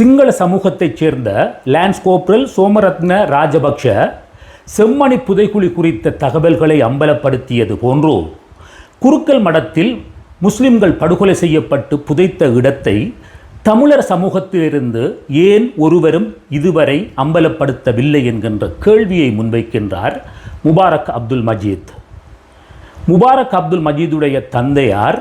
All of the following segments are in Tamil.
சிங்கள சமூகத்தைச் சேர்ந்த லான்ஸ் கோப்ரல் சோமரத்ன ராஜபக்ஷ செம்மணி புதைக்குழி குறித்த தகவல்களை அம்பலப்படுத்தியது போன்றோ குருக்கல் மடத்தில் முஸ்லிம்கள் படுகொலை செய்யப்பட்டு புதைத்த இடத்தை தமிழர் சமூகத்திலிருந்து ஏன் ஒருவரும் இதுவரை அம்பலப்படுத்தவில்லை என்கின்ற கேள்வியை முன்வைக்கின்றார் முபாரக் அப்துல் மஜீத். முபாரக் அப்துல் மஜீதுடைய தந்தையார்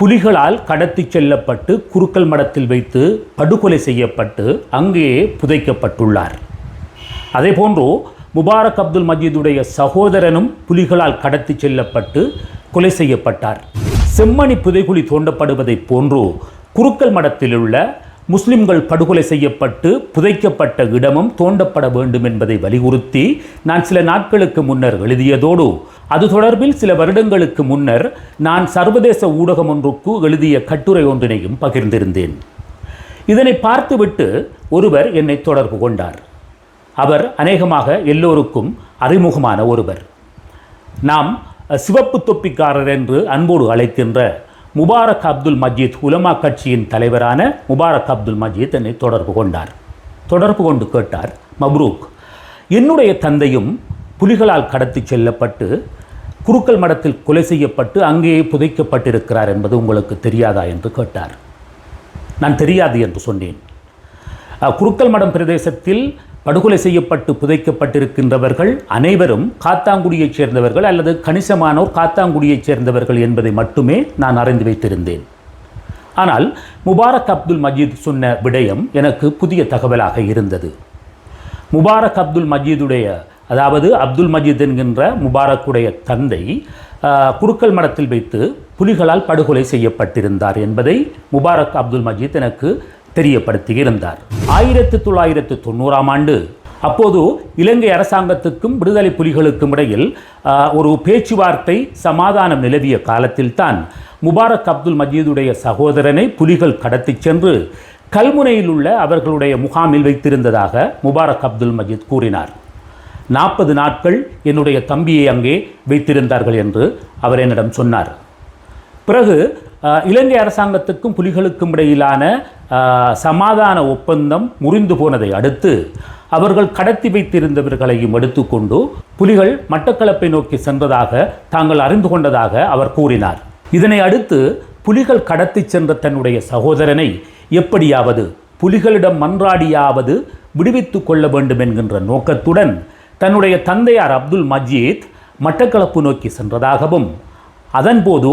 புலிகளால் கடத்தி செல்லப்பட்டு குறுக்கல் மடத்தில் வைத்து படுகொலை செய்யப்பட்டு அங்கேயே புதைக்கப்பட்டுள்ளார். அதேபோன்று முபாரக் அப்துல் மஜீதுடைய சகோதரனும் புலிகளால் கடத்தி செல்லப்பட்டு கொலை செய்யப்பட்டார். செம்மணி புதைகுழி தோண்டப்படுவதைப் போன்று குறுக்கல் மடத்திலுள்ள முஸ்லிம்கள் படுகொலை செய்யப்பட்டு புதைக்கப்பட்ட இடமும் தோண்டப்பட வேண்டும் என்பதை வலியுறுத்தி நான் சில நாட்களுக்கு முன்னர் எழுதியதோடு அது தொடர்பில் சில வருடங்களுக்கு முன்னர் நான் சர்வதேச ஊடகம் ஒன்றுக்கு எழுதிய கட்டுரை ஒன்றினையும் பகிர்ந்திருந்தேன். இதனை பார்த்துவிட்டு ஒருவர் என்னை தொடர்பு கொண்டார். அவர் அநேகமாக எல்லோருக்கும் அறிமுகமான ஒருவர். நாம் சிவப்பு தொப்பிக்காரர் என்று அன்போடு அழைக்கின்ற முபாரக் அப்துல் மஜீத் உலமா கட்சியின் தலைவரான முபாரக் அப்துல் மஜீத் என்னை தொடர்பு கொண்டார். தொடர்பு கொண்டு கேட்டார் மப்ரூக் என்னுடைய தந்தையும் புலிகளால் கடத்தி செல்லப்பட்டு குருக்கல் மடத்தில் கொலை செய்யப்பட்டு அங்கேயே புதைக்கப்பட்டிருக்கிறார் என்பது உங்களுக்கு தெரியாதா? என்று கேட்டார். நான் தெரியாது என்று சொன்னேன். குருக்கல் மடம் பிரதேசத்தில் படுகொலை செய்யப்பட்டு புதைக்கப்பட்டிருக்கின்றவர்கள் அனைவரும் காத்தாங்குடியைச் சேர்ந்தவர்கள் அல்லது கணிசமானோர் காத்தாங்குடியைச் சேர்ந்தவர்கள் என்பதை மட்டுமே நான் அறிந்து வைத்திருந்தேன். ஆனால் முபாரக் அப்துல் மஜீத் சொன்ன விடயம் எனக்கு புதிய தகவலாக இருந்தது. முபாரக் அப்துல் மஜீதுடைய அதாவது அப்துல் மஜீத் என்கின்ற முபாரக்குடைய தந்தை ஆஹ், குருக்கல் மடத்தில் வைத்து புலிகளால் படுகொலை செய்யப்பட்டிருந்தார் என்பதை முபாரக் அப்துல் மஜீத் எனக்கு தெரியப்படுத்தியிருந்தார். ஆயிரத்து தொள்ளாயிரத்து தொண்ணூறாம் ஆண்டு அப்போது இலங்கை அரசாங்கத்துக்கும் விடுதலை புலிகளுக்கும் இடையில் ஆஹ், ஒரு பேச்சுவார்த்தை சமாதானம் நிலவிய காலத்தில்தான் முபாரக் அப்துல் மஜீதுடைய சகோதரனை புலிகள் கடத்திச் சென்று கல்முனையில் உள்ள அவர்களுடைய முகாமில் வைத்திருந்ததாக முபாரக் அப்துல் மஜீத் கூறினார். நாற்பது நாட்கள் என்னுடைய தம்பியை அங்கே வைத்திருந்தார்கள் என்று அவர் என்னிடம் சொன்னார். பிறகு இலங்கை அரசாங்கத்துக்கும் புலிகளுக்கும் இடையிலான சமாதான ஒப்பந்தம் முறிந்து போனதை அடுத்து அவர்கள் கடத்தி வைத்திருந்தவர்களையும் எடுத்துக்கொண்டு புலிகள் மட்டக்களப்பை நோக்கி சென்றதாக தாங்கள் அறிந்து கொண்டதாக அவர் கூறினார். இதனை அடுத்து புலிகள் கடத்தி சென்ற தன்னுடைய சகோதரனை எப்படியாவது புலிகளிடம் மன்றாடியாவது விடுவித்துக் கொள்ள வேண்டும் என்கின்ற நோக்கத்துடன் தன்னுடைய தந்தையார் அப்துல் மஜீத் மட்டக்களப்பு நோக்கி சென்றதாகவும் அதன்போது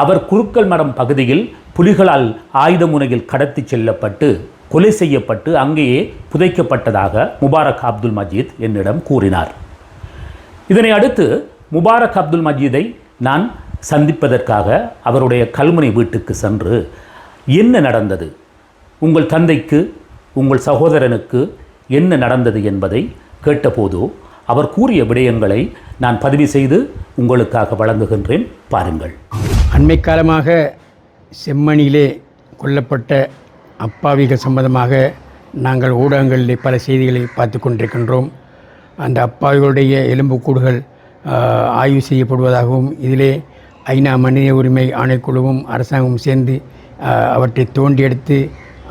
அவர் குருக்கள் மடம் பகுதியில் புலிகளால் ஆயுத முனையில் கடத்தி செல்லப்பட்டு கொலை செய்யப்பட்டு அங்கேயே புதைக்கப்பட்டதாக முபாரக் அப்துல் மஜீத் என்னிடம் கூறினார். இதனை அடுத்து முபாரக் அப்துல் மஜீதை நான் சந்திப்பதற்காக அவருடைய கல்முனை வீட்டுக்கு சென்று என்ன நடந்தது? உங்கள் தந்தைக்கு உங்கள் சகோதரனுக்கு என்ன நடந்தது என்பதை கேட்டபோது அவர் கூறிய விடயங்களை நான் பதிவு செய்து உங்களுக்காக வழங்குகின்றேன். பாருங்கள். அண்மை காலமாக செம்மணியிலே கொல்லப்பட்ட அப்பாவிகள் சம்பந்தமாக நாங்கள் ஊடகங்களில் பல செய்திகளை பார்த்து கொண்டிருக்கின்றோம். அந்த அப்பாவிகளுடைய எலும்புக்கூடுகள் ஆய்வு செய்யப்படுவதாகவும் இதிலே ஐநா மனித உரிமை ஆணைக்குழுவும் அரசாங்கமும் சேர்ந்து அவற்றை தோண்டி எடுத்து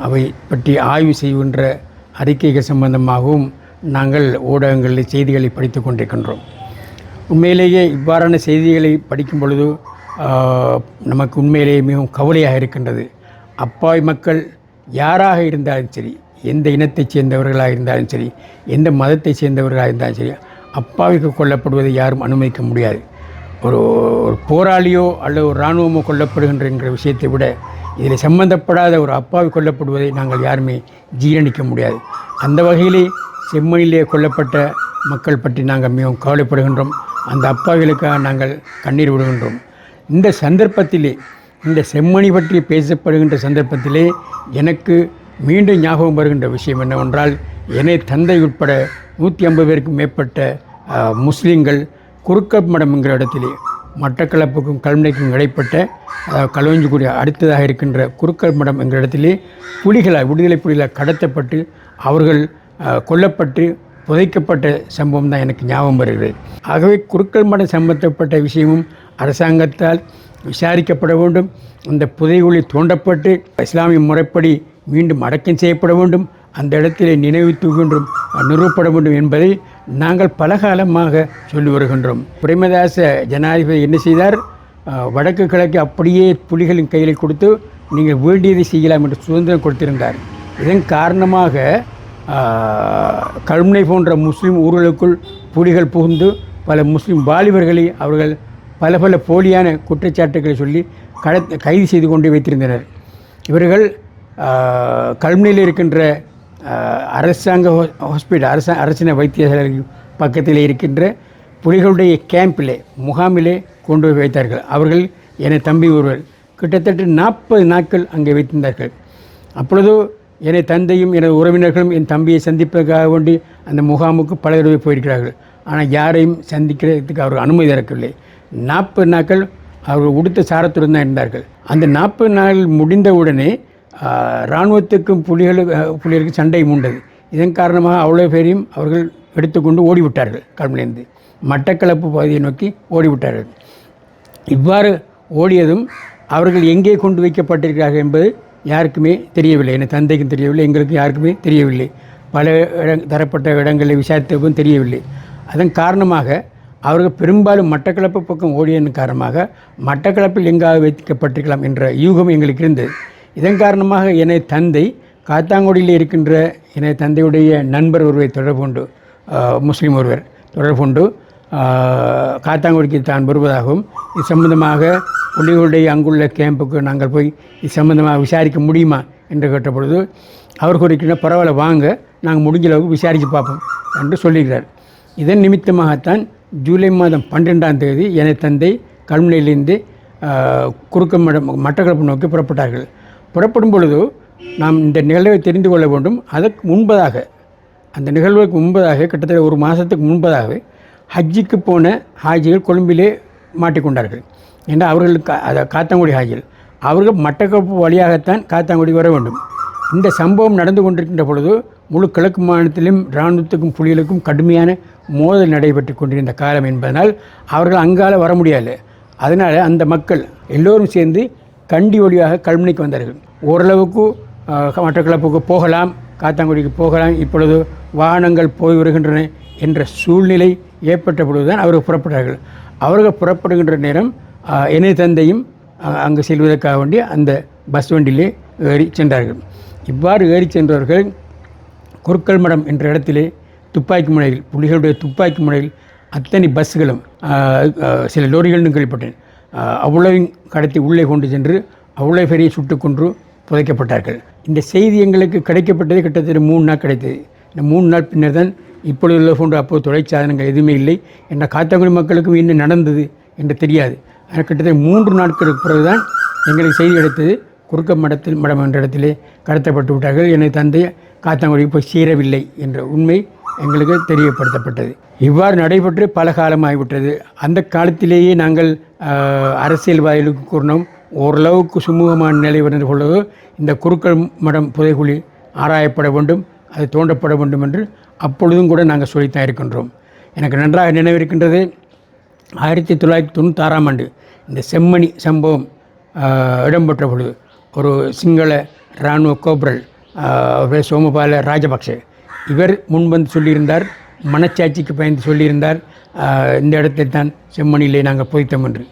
அவை பற்றி ஆய்வு செய்கின்ற அறிக்கைகள் சம்பந்தமாகவும் நாங்கள் ஊடகங்களில் செய்திகளை படித்து கொண்டிருக்கின்றோம். உண்மையிலேயே இவ்வாறான செய்திகளை படிக்கும் பொழுது நமக்கு உண்மையிலேயே மிகவும் கவலையாக இருக்கின்றது. அப்பாவி மக்கள் யாராக இருந்தாலும் சரி எந்த இனத்தைச் சேர்ந்தவர்களாக இருந்தாலும் சரி எந்த மதத்தைச் சேர்ந்தவர்களாக இருந்தாலும் சரி அப்பாவிக்கு கொல்லப்படுவதை யாரும் அனுமதிக்க முடியாது. ஒரு ஒரு போராளியோ அல்லது ஒரு இராணுவமோ கொல்லப்படுகின்ற என்கிற விஷயத்தை விட இதில் சம்பந்தப்படாத ஒரு அப்பாவி கொல்லப்படுவதை நாங்கள் யாருமே ஜீரணிக்க முடியாது. அந்த வகையிலே செம்மணிலே கொல்லப்பட்ட மக்கள் பற்றி நாங்கள் மிகவும் கவலைப்படுகின்றோம். அந்த அப்பாவிகளுக்காக நாங்கள் கண்ணீர் விடுகின்றோம். இந்த சந்தர்ப்பத்திலே இந்த செம்மணி பற்றி பேசப்படுகின்ற சந்தர்ப்பத்திலே எனக்கு மீண்டும் ஞாபகம் வருகின்ற விஷயம் என்னவென்றால் என்னை தந்தை உட்பட நூற்றி ஐம்பது பேருக்கும் மேற்பட்ட முஸ்லீம்கள் குறுக்கப் மடம் என்கிற இடத்திலே மட்டக்களப்புக்கும் கல்முனைக்கும் இடைப்பட்ட அதாவது அடுத்ததாக இருக்கின்ற குறுக்கல் மடம் என்கிற இடத்திலே புலிகளால் விடுதலை புலிகளால் கடத்தப்பட்டு அவர்கள் கொல்லப்பட்டு புதைக்கப்பட்ட சம்பவம் தான் எனக்கு ஞாபகம் வருகிறது. ஆகவே குறுக்கல் மடம் சம்பந்தப்பட்ட விஷயமும் அரசாங்கத்தால் விசாரிக்கப்பட வேண்டும். அந்த புதைகுழி தோண்டப்பட்டு இஸ்லாமிய முறைப்படி மீண்டும் அடக்கம் செய்யப்பட வேண்டும். அந்த இடத்திலே நினைவு தூக்கின்றும் நிறுவப்பட வேண்டும் என்பதை நாங்கள் பலகாலமாக சொல்லி வருகின்றோம். பிரேமதாச ஜனாதிபதி என்ன செய்தார்? வடக்கு கிழக்கு அப்படியே புலிகளின் கையில் கொடுத்து நீங்கள் வேண்டியதை செய்யலாம் என்று சுதந்திரம் கொடுத்திருந்தார். இதன் காரணமாக கல்முனை போன்ற முஸ்லீம் ஊர்களுக்குள் புலிகள் புகுந்து பல முஸ்லீம் வாலிபர்களை அவர்கள் பல பல போலியான குற்றச்சாட்டுகளை சொல்லி கட கைது செய்து கொண்டு வைத்திருந்தனர். இவர்கள் கல்முனையில் இருக்கின்ற அரசாங்க ஹாஸ்பிட்டல் அரச அரசின வைத்தியசாலை பக்கத்தில் இருக்கின்ற புலிகளுடைய கேம்பிலே முகாமிலே கொண்டு போய் வைத்தார்கள். அவர்கள் என தம்பி ஒருவர் கிட்டத்தட்ட நாற்பது நாட்கள் அங்கே வைத்திருந்தார்கள். அப்பொழுது எனது தந்தையும் எனது உறவினர்களும் என் தம்பியை சந்திப்பதற்காக வேண்டி அந்த முகாமுக்கு பல தடவை போயிருக்கிறார்கள். ஆனால் யாரையும் சந்திக்கிறதுக்கு அவர் அனுமதி இறக்கவில்லை நாற்பது நாட்கள் அவர்கள் உடுத்த சாரத்துடன் தான் இருந்தார்கள். அந்த நாற்பது நாள் முடிந்தவுடனே இராணுவத்துக்கும் புலிகளுக்கு புலிகளுக்கு சண்டை மூண்டது இதன் காரணமாக அவ்வளோ பேரையும் அவர்கள் எடுத்துக்கொண்டு ஓடிவிட்டார்கள் கல்முனையிலிருந்து மட்டக்களப்பு பகுதியை நோக்கி ஓடிவிட்டார்கள். இவ்வாறு ஓடியதும் அவர்கள் எங்கே கொண்டு வைக்கப்பட்டிருக்கிறார்கள் என்பது யாருக்குமே தெரியவில்லை. என் தந்தைக்கும் தெரியவில்லை எங்களுக்கு யாருக்குமே தெரியவில்லை. பல இடம் தரப்பட்ட இடங்களை விசாரித்தவும் தெரியவில்லை. அதன் காரணமாக அவர்கள் பெரும்பாலும் மட்டக்களப்பு பக்கம் ஓடியதன் காரணமாக மட்டக்களப்பில் எங்காக வைக்கப்பட்டிருக்கலாம் என்ற யூகம் எங்களுக்கு இருந்தது இதன் காரணமாக என்னை தந்தை காத்தாங்குடியில் இருக்கின்ற எனது தந்தையுடைய நண்பர் ஒருவரை தொடர்பு கொண்டு முஸ்லீம் ஒருவர் தொடர்பு கொண்டு காத்தாங்குடிக்கு தான் வருவதாகவும் இது சம்பந்தமாக புலிகளுடைய அங்குள்ள கேம்புக்கு நாங்கள் போய் இது சம்பந்தமாக விசாரிக்க முடியுமா என்று கேட்டபொழுது அவர் குறிக்கின்ற பரவாயில்ல வாங்க நாங்கள் முடிஞ்ச அளவுக்கு விசாரித்து பார்ப்போம் என்று சொல்லுகிறார் இதன் நிமித்தமாகத்தான் ஜூலை மாதம் பன்னிரெண்டாம் தேதி எனது தந்தை கல்முனையிலிருந்து குறுக்க மட்டக்களப்பு நோக்கி புறப்பட்டார்கள். புறப்படும் பொழுது நாம் இந்த நிகழ்வை தெரிந்து கொள்ள வேண்டும். அதற்கு முன்பதாக அந்த நிகழ்வுக்கு முன்பதாக கிட்டத்தட்ட ஒரு மாதத்துக்கு முன்பதாக ஹஜ்ஜிக்கு போன ஹாஜிகள் கொழும்பிலே மாட்டிக்கொண்டார்கள். ஏன்னா அவர்களுக்கு அதை காத்தாங்குடி ஹாஜிகள். அவர்கள் மட்டக்களப்பு வழியாகத்தான் காத்தாங்குடி வர வேண்டும். இந்த சம்பவம் நடந்து கொண்டிருக்கின்ற பொழுது முழு கிழக்கு மாநிலத்திலும் இராணுவத்துக்கும் புலிகளுக்கும் கடுமையான மோதல் நடைபெற்று கொண்டிருந்த காலம் என்பதனால் அவர்கள் அங்கால வர முடியாது அதனால் அந்த மக்கள் எல்லோரும் சேர்ந்து கண்டி வழியாக கல்முனைக்கு வந்தார்கள். ஓரளவுக்கு மற்ற மட்டக்களப்புக்கு போகலாம் காத்தாங்குடிக்கு போகலாம் இப்பொழுது வாகனங்கள் போய் வருகின்றன என்ற சூழ்நிலை ஏற்பட்ட பொழுதுதான் அவர்கள் புறப்பட்டார்கள் அவர்கள் புறப்படுகின்ற நேரம் ஆஹ், எனது தந்தையும் அங்கு செல்வதற்காக வேண்டி அந்த பஸ் வண்டியிலே ஏறி சென்றார்கள். இவ்வாறு ஏறி சென்றவர்கள் குருக்கள் மடம் என்ற இடத்திலே துப்பாக்கி முனையில் புலிகளுடைய துப்பாக்கி முனையில் அத்தனை பஸ்ஸுகளும் சில லோரிகளும் கேள்விப்பட்டேன் அவ்வளவையும் கடத்தி உள்ளே கொண்டு சென்று அவ்வளோ பெரிய சுட்டு கொன்று புதைக்கப்பட்டார்கள். இந்த செய்தி எங்களுக்கு கிடைக்கப்பட்டது கிட்டத்தட்ட மூணு நாள் கிடைத்தது. இந்த மூணு நாள் பின்னர் தான் இப்பொழுது உள்ள போன்ற அப்போது தொலைச்சாதனங்கள் எதுவுமே இல்லை. என்ற காத்தாங்குடி மக்களுக்கும் இன்னும் நடந்தது என்று தெரியாது. ஆனால் கிட்டத்தட்ட மூன்று நாட்களுக்கு பிறகுதான் எங்களுக்கு செய்தி கிடைத்தது. குறுக்க மடத்தில் மடம் என்ற இடத்திலே கடத்தப்பட்டு விட்டார்கள். எனது தந்தை காத்தாங்குடிக்கு போய் சேரவில்லை என்ற உண்மை எங்களுக்கு தெரியப்படுத்தப்பட்டது. இவ்வாறு நடைபெற்று பல காலமாகிவிட்டது. அந்த காலத்திலேயே நாங்கள் அரசியல்வாதிகளுக்கு கூறினோம் ஓரளவுக்கு சுமூகமான நிலை வந்து பொழுது இந்த குறுக்கள் மடம் புதைகுழி ஆராயப்பட வேண்டும் அது தோண்டப்பட வேண்டும் என்று அப்பொழுதும் கூட நாங்கள் சொல்லித்தான் இருக்கின்றோம். எனக்கு நன்றாக நினைவிருக்கின்றது ஆயிரத்தி தொள்ளாயிரத்தி தொண்ணூத்தாறாம் ஆண்டு இந்த செம்மணி சம்பவம் இடம்பெற்ற பொழுது. ஒரு சிங்கள இராணுவ கோபுரல் அவரே சோமபால ராஜபக்சே. இவர் முன்வந்து சொல்லியிருந்தார் மனச்சாட்சிக்கு பயந்து சொல்லியிருந்தார் இந்த இடத்தை தான் செம்மணியிலே நாங்கள் புதைத்தோம் என்று.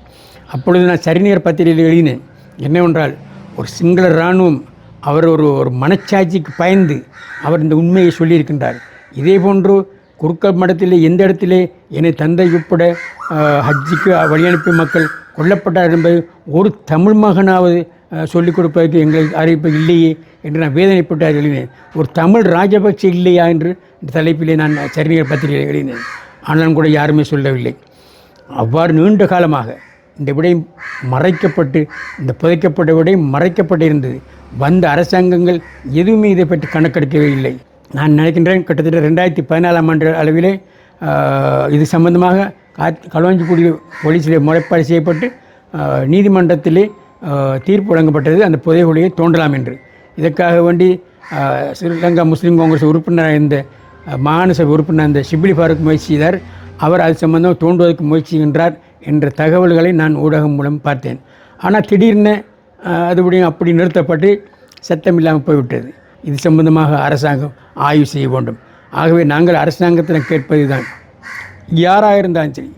அப்பொழுது நான் சரிநேர் பத்திரிகையில் எழுதினேன் என்னவென்றால் ஒரு சிங்கள இராணுவம் அவர் ஒரு ஒரு மனச்சாட்சிக்கு பயந்து அவர் இந்த உண்மையை சொல்லியிருக்கின்றார். இதே போன்று குறுக்க மடத்திலே எந்த இடத்திலே என்னை தந்தை உட்பட ஹஜ்ஜிக்கு வழியனுப்பிய மக்கள் கொல்லப்பட்டார் என்பது ஒரு தமிழ் மகனாவது சொல்லிக் கொடுப்பதற்கு எங்களுக்கு அறிவிப்பு இல்லையே என்று நான் வேதனைப்பட்டு எழுதினேன். ஒரு தமிழ் ராஜபக்சே இல்லையா என்று இந்த தலைப்பிலே நான் சரிநேர் பத்திரிகையில் எழுதினேன். ஆனாலும் கூட யாருமே சொல்லவில்லை. அவ்வாறு நீண்ட காலமாக இந்த விடை மறைக்கப்பட்டு இந்த புதைக்கப்பட்ட விடை மறைக்கப்பட்டிருந்தது. வந்த அரசாங்கங்கள் எதுவுமே இதை பற்றி கணக்கெடுக்கவே இல்லை. நான் நினைக்கின்றேன் கிட்டத்தட்ட ரெண்டாயிரத்தி பதினாலாம் ஆண்டு அளவிலே இது சம்பந்தமாக கா களவாஞ்சிக்குடி போலீஸிலே முறைப்பாடு செய்யப்பட்டு நீதிமன்றத்திலே தீர்ப்பு வழங்கப்பட்டது அந்த புதைகுழியை தோண்டலாம் என்று. இதற்காக வேண்டி ஸ்ரீலங்கா முஸ்லீம் காங்கிரஸ் உறுப்பினராக இருந்த ஆஹ், உறுப்பினர் இந்த ஷிபிலி ஃபாரூக் முயற்சி செய்தார். அவர் அது சம்பந்தம் தோண்டுவதற்கு முயற்சிக்கின்றார் என்ற தகவல்களை நான் ஊடகம் மூலம் பார்த்தேன். ஆனால் திடீர்னு அதுபடியும் அது அப்படி நிறுத்தப்பட்டு சத்தம் இல்லாமல் போய்விட்டது. இது சம்பந்தமாக அரசாங்கம் ஆய்வு செய்ய வேண்டும். ஆகவே நாங்கள் அரசாங்கத்தில் கேட்பது தான் யாராக இருந்தாலும் சரி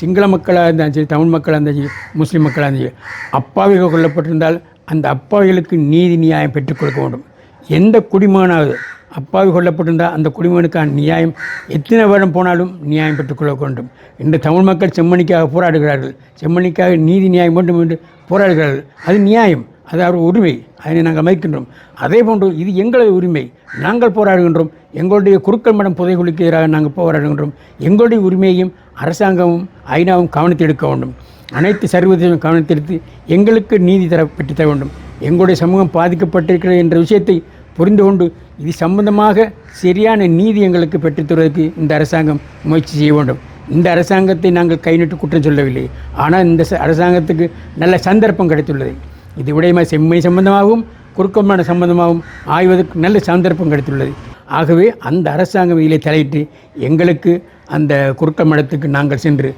சிங்கள மக்களாக இருந்தாலும் சரி தமிழ் மக்களாக இருந்தாலும் சரி முஸ்லீம் மக்களாக இருந்தாலும் சரி அப்பாவிகள் கொல்லப்பட்டிருந்தால் அந்த அப்பாவிகளுக்கு நீதி நியாயம் பெற்றுக் கொடுக்க வேண்டும். எந்த குடிமகனாவது அப்பாவி கொல்லப்பட்டிருந்தால் அந்த குடிமகனுக்கான நியாயம் எத்தனை வருடம் போனாலும் நியாயம் பெற்றுக்கொள்ள வேண்டும். இன்று தமிழ் மக்கள் செம்மணிக்காக போராடுகிறார்கள். செம்மணிக்காக நீதி நியாயம் வேண்டும் என்று போராடுகிறார்கள். அது நியாயம். அது அவர் உரிமை. அதனை நாங்கள் மதிக்கின்றோம் அதே போன்று இது எங்களது உரிமை. நாங்கள் போராடுகின்றோம். எங்களுடைய குறுக்கள் மடம் புதைகுலிக்கு எதிராக நாங்கள் போராடுகின்றோம். எங்களுடைய உரிமையையும் அரசாங்கமும் ஐநாவும் கவனத்தில் எடுக்க வேண்டும். அனைத்து சர்வதேசம் கவனத்தெடுத்து எங்களுக்கு நீதி தர பெற்றுத்தர வேண்டும். எங்களுடைய சமூகம் பாதிக்கப்பட்டிருக்கிறது என்ற விஷயத்தை புரிந்து கொண்டு இது சம்பந்தமாக சரியான நீதி எங்களுக்கு பெற்றுத் தருவதற்கு இந்த அரசாங்கம் முயற்சி செய்ய வேண்டும். இந்த அரசாங்கத்தை நாங்கள் கைநட்டு குற்றம் சொல்லவில்லை. ஆனால் இந்த அரசாங்கத்துக்கு நல்ல சந்தர்ப்பம் கிடைத்துள்ளது. இது விடயமா செம்மை சம்பந்தமாகவும் குறுக்கமான சம்பந்தமாகவும் ஆய்வதற்கு நல்ல சந்தர்ப்பம் கிடைத்துள்ளது. ஆகவே அந்த அரசாங்கம் இதிலே தலையிட்டு எங்களுக்கு அந்த குறுக்க மடத்துக்கு நாங்கள் சென்று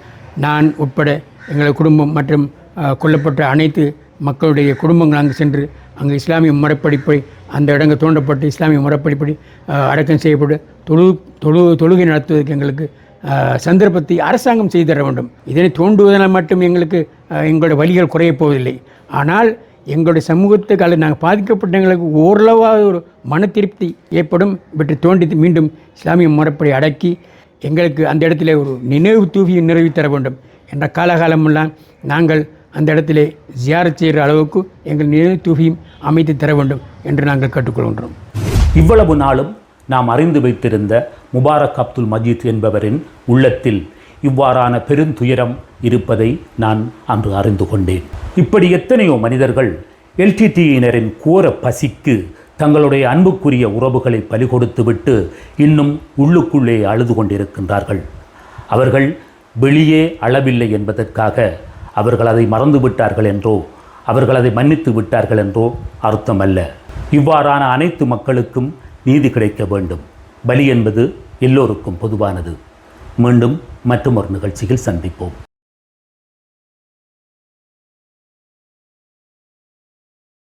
நான் உட்பட எங்கள் குடும்பம் மற்றும் கொல்லப்பட்ட அனைத்து மக்களுடைய குடும்பங்கள் அங்கு சென்று அங்கு இஸ்லாமிய முறைப்படிப்படி அந்த இடங்கள் தோண்டப்பட்டு இஸ்லாமிய முறைப்படிப்படி அடக்கம் செய்யப்பட்டு தொழு தொழு தொழுகை நடத்துவதற்கு எங்களுக்கு சந்தர்ப்பத்தை அரசாங்கம் செய்து தர வேண்டும். இதனை தோண்டுவதனால் மட்டும் எங்களுக்கு எங்களோட எங்களுடைய வழிகள் குறையப் போவதில்லை. ஆனால் எங்களுடைய சமூகத்துக்கு அல்லது நாங்கள் பாதிக்கப்பட்ட எங்களுக்கு ஓரளவாக ஒரு மன திருப்தி ஏற்படும் இவற்றை தோண்டி மீண்டும் இஸ்லாமிய முறைப்படி அடக்கி எங்களுக்கு அந்த இடத்துல ஒரு நினைவு தூவியை நிறைவு தர வேண்டும் என்ற காலகாலமெல்லாம் நாங்கள் அந்த இடத்திலே ஜியாரத் செய்கிற அளவுக்கு எங்கள் நினைவு தூவியும் அமைத்து தர வேண்டும் என்று நாங்கள் கேட்டுக்கொள்கின்றோம். இவ்வளவு நாளும் நாம் அறிந்து வைத்திருந்த முபாரக் அப்துல் மஜீத் என்பவரின் உள்ளத்தில் இவ்வாறான பெருந்துயரம் இருப்பதை நான் அன்று அறிந்து கொண்டேன். இப்படி எத்தனையோ மனிதர்கள் எல்டிடியினரின் கோர பசிக்கு தங்களுடைய அன்புக்குரிய உறவுகளை பலி கொடுத்துவிட்டு இன்னும் உள்ளுக்குள்ளே அழுது கொண்டிருக்கின்றார்கள். அவர்கள் வெளியே அளவில்லை என்பதற்காக அவர்கள் அதை மறந்து விட்டார்கள் என்றோ அவர்கள் அதை மன்னித்து விட்டார்கள் என்றோ அர்த்தமல்ல. இவ்வாறான அனைத்து மக்களுக்கும் நீதி கிடைக்க வேண்டும். பலி என்பது எல்லோருக்கும் பொதுவானது. மீண்டும் மற்றொரு நிகழ்ச்சியில் சந்திப்போம்.